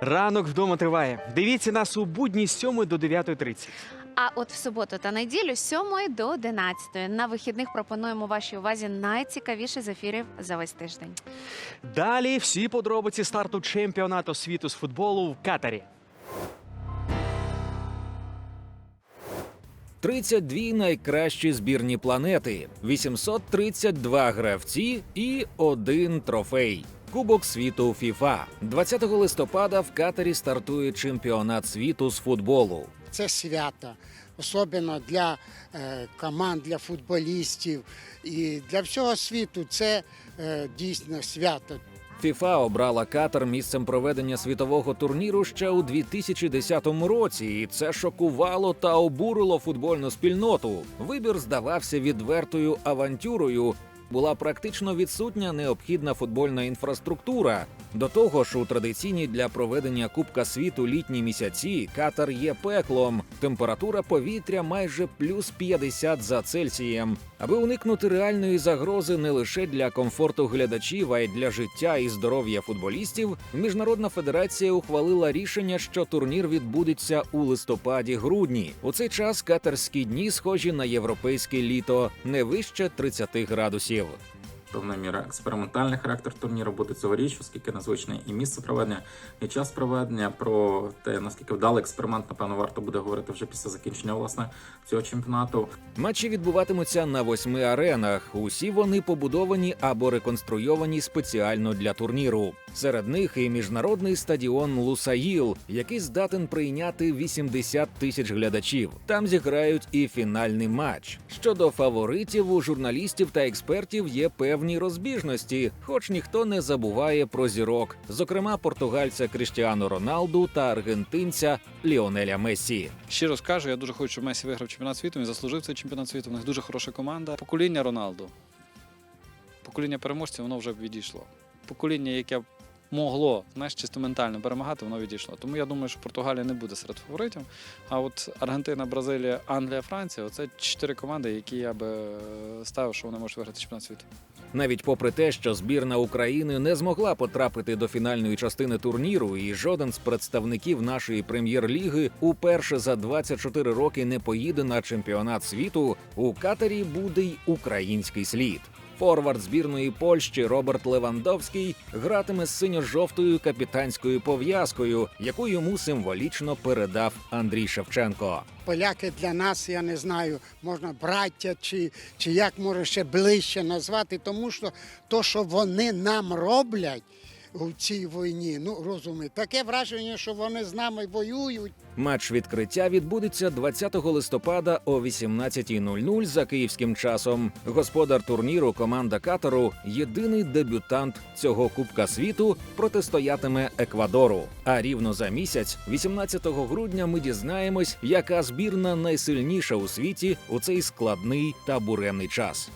Ранок вдома триває. Дивіться нас у будні з 7 до 9.30. А от в суботу та неділю з 7 до 11 на вихідних пропонуємо вашій увазі найцікавіші з ефірів за весь тиждень. Далі всі подробиці старту чемпіонату світу з футболу в Катарі. 32 найкращі збірні планети, 832 гравці і один трофей. Кубок світу ФІФА. 20 листопада в Катарі стартує чемпіонат світу з футболу. це свято, особливо для е, команд, для футболістів і для всього світу. Це е, дійсно свято. ФІФА обрала Катар місцем проведення світового турніру ще у 2010 році, і це шокувало та обурило футбольну спільноту. Вибір здавався відвертою авантюрою. Була практично відсутня необхідна футбольна інфраструктура. До того ж, у традиційній для проведення Кубка світу літні місяці Катар є пеклом. Температура повітря майже плюс 50 за Цельсієм. Аби уникнути реальної загрози не лише для комфорту глядачів, а й для життя і здоров'я футболістів, Міжнародна федерація ухвалила рішення, що турнір відбудеться у листопаді-грудні. У цей час катарські дні схожі на європейське літо, не вище 30 градусів. Певна міра експериментальний характер турніру буде цьогоріч, оскільки незвичне і місце проведення, і час проведення. Про те, наскільки вдалий експеримент, напевно, варто буде говорити вже після закінчення власне цього чемпіонату. Матчі відбуватимуться на восьми аренах. Усі вони побудовані або реконструйовані спеціально для турніру. Серед них і міжнародний стадіон Лусаїл, який здатен прийняти 80 тисяч глядачів. Там зіграють і фінальний матч. Щодо фаворитів, у журналістів та експертів є певні розбіжності, хоч ніхто не забуває про зірок, зокрема португальця Кріштіану Роналду та аргентинця Ліонеля Мессі. Щиро скажу, я дуже хочу, Месі виграв чемпіонат світу. Він заслужив цей чемпіонат світу. У них дуже хороша команда. Покоління Роналду. Покоління переможців воно вже відійшло. Покоління, яке могло знаєш, чисто ментально перемагати, воно відійшло. Тому я думаю, що Португалія не буде серед фаворитів. А от Аргентина, Бразилія, Англія, Франція оце чотири команди, які я би е, ставив, що вони можуть виграти чемпіонат світу. Навіть попри те, що збірна України не змогла потрапити до фінальної частини турніру, і жоден з представників нашої прем'єр-ліги уперше за 24 роки не поїде на чемпіонат світу, у Катарі буде й український слід. Форвард збірної Польщі Роберт Левандовський гратиме з синьо-жовтою капітанською пов'язкою, яку йому символічно передав Андрій Шевченко. Поляки для нас, я не знаю, можна браття чи, чи як може ще ближче назвати, тому що то, що вони нам роблять у цій війні, ну розумієте, таке враження, що вони з нами воюють. Матч відкриття відбудеться 20 листопада о 18.00 за київським часом. Господар турніру команда Катару єдиний дебютант цього Кубка світу протистоятиме Еквадору. А рівно за місяць, 18 грудня, ми дізнаємось, яка збірна найсильніша у світі у цей складний та буремний час.